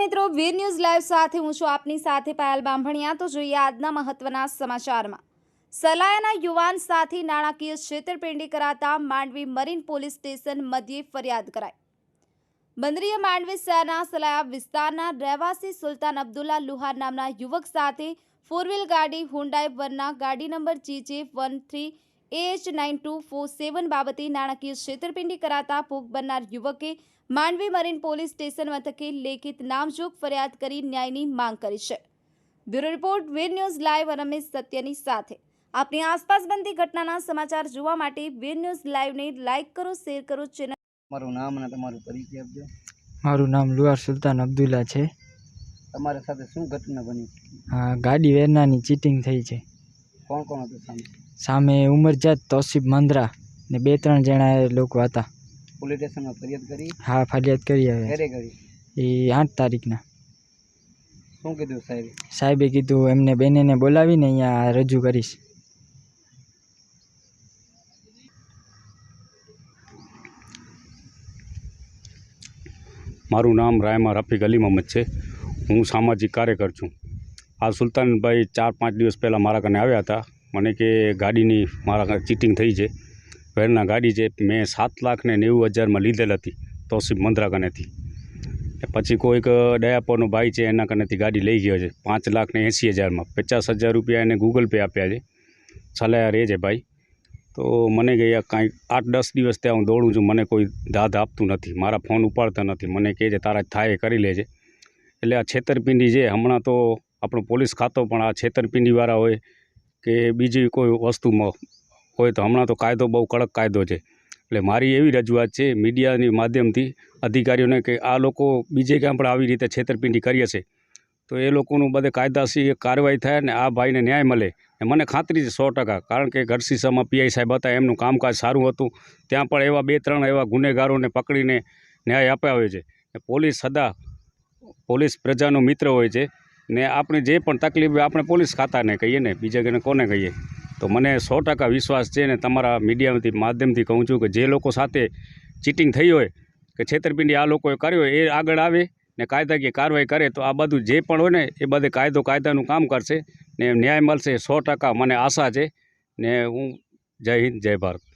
મિત્રો, વીર news live સાથે હું છું આપની સાથે પાયલ બાંભણિયા. તો જોઈએ આજના મહત્વના સમાચારમાં. સલાયાના યુવાન સાથી નાણાકીય છેતરપિંડી કરાતા માંડવી મરીન પોલીસ સ્ટેશન મધ્યે ફરિયાદ કરાઈ. બંદરીય માંડવી શહેરના સલાયા વિસ્તારના રહેવાસી સુલતાન અબ્દુલ્લા લુહાર નામના યુવક સાથે ફોર વ્હીલ ગાડી હુન્ડાઈ વનના ગાડી number GJ one three H nine two four seven બાબતે નાણાકીય છેતરપિંડી કરાતા ભોગ બનનાર યુવકે માંડવી મરીન પોલીસ સ્ટેશન મથકે લેખિત નામજોગ ફરિયાદ કરી ન્યાયની માંગ કરી છે. Bureau report Veer news live Ramesh સત્યની સાથે. આપની આસપાસ બનતી ઘટનાના સમાચાર જોવા માટે વીર ન્યૂઝ લાઈવને લાઈક કરો શેર કરો ચેનલ મારું નામ અને તમારું પરિચય આપજો. મારું નામ લુહાર સુલતાન અબ્દુલ્લા છે. તમારા સાથે શું ઘટના બની? હા ગાડી વેરનાની ચીટિંગ થઈ છે. કોણ કોણ હતું સામે? સામે ઉમરજાત તોસીફ મંદ્રા ને બે ત્રણ જણા લોકો હતા. પોલીસ સ્ટેશનમાં ફરિયાદ કરી? હા ફરિયાદ કરી આવે એ આઠ તારીખના. શું કીધું સાહેબ? સાહેબે કીધું એમને બેનેને બોલાવીને અહીંયા રજૂ કરીશ. મારું નામ રાયમા રફીક અલી મોહમ્મદ છે. હું સામાજિક કાર્યકર છું. આ સુલતાનભાઈ ચાર પાંચ દિવસ પહેલાં મારા કને આવ્યા હતા. મને કે ગાડીની મારા ચીટિંગ થઈ છે. વેરના ગાડી છે મેં સાત લાખ ને નેવું હજારમાં લીધેલ હતી તોસીફ મંદ્રા કનેથી પછી કોઈક દયાપોરનો ભાઈ છે, એના કનેથી ગાડી લઈ ગયો છે, પાંચ લાખ ને એંસી હજારમાં. પચાસ હજાર રૂપિયા એને ગૂગલ પે આપ્યા છે. સલાહ રહે છે ભાઈ. તો મને ગયા કાંઈક આઠ દસ દિવસ ત્યાં હું દોડું છું, મને કોઈ દાદ આપતું નથી. મારા ફોન ઉપાડતા નથી. મને કહે છે, તારા થાય કરી લેજે. એટલે આ છેતરપિંડી છે. હમણાં તો આપણું પોલીસ ખાતો પણ આ છેતરપિંડીવાળા હોય કે બીજી કોઈ વસ્તુમાં હોય તો હમણાં તો કાયદો બહુ કડક કાયદો છે. એટલે મારી એવી રજૂઆત છે, મીડિયાની માધ્યમથી અધિકારીઓને કે આ લોકો બીજે ક્યાં પણ આવી રીતે છેતરપિંડી કરીએ છે. તો એ લોકોનું બધે કાયદાસી કાર્યવાહી થાય ને આ ભાઈને ન્યાય મળે. ને મને ખાતરી છે સો ટકા, કારણ કે ઘરસીસામાં પીઆઈ સાહેબ હતા, એમનું કામકાજ સારું હતું. ત્યાં પણ એવા બે ત્રણ એવા ગુનેગારોને પકડીને ન્યાય અપાવે છે. પોલીસ સદા પોલીસ પ્રજાનો મિત્ર હોય છે. ને આપણે જે પણ તકલીફ આપણે પોલીસ ખાતાને કહીએ ને, બીજા કે કોને કહીએ? તો મને સો ટકા વિશ્વાસ છે ને તમારા મીડિયામાંથી માધ્યમથી કહું છું કે જે લોકો સાથે ચીટિંગ થઈ હોય કે છેતરપિંડી આ લોકોએ કર્યો હોય, એ આગળ આવે ને કાયદાકીય કાર્યવાહી કરે, તો આ બધું જે પણ હોય ને, એ બધે કાયદો કાયદાનું કામ કરશે ને ન્યાય મળશે, સો ટકા મને આશા છે ને હું જય હિન્દ, જય ભારત.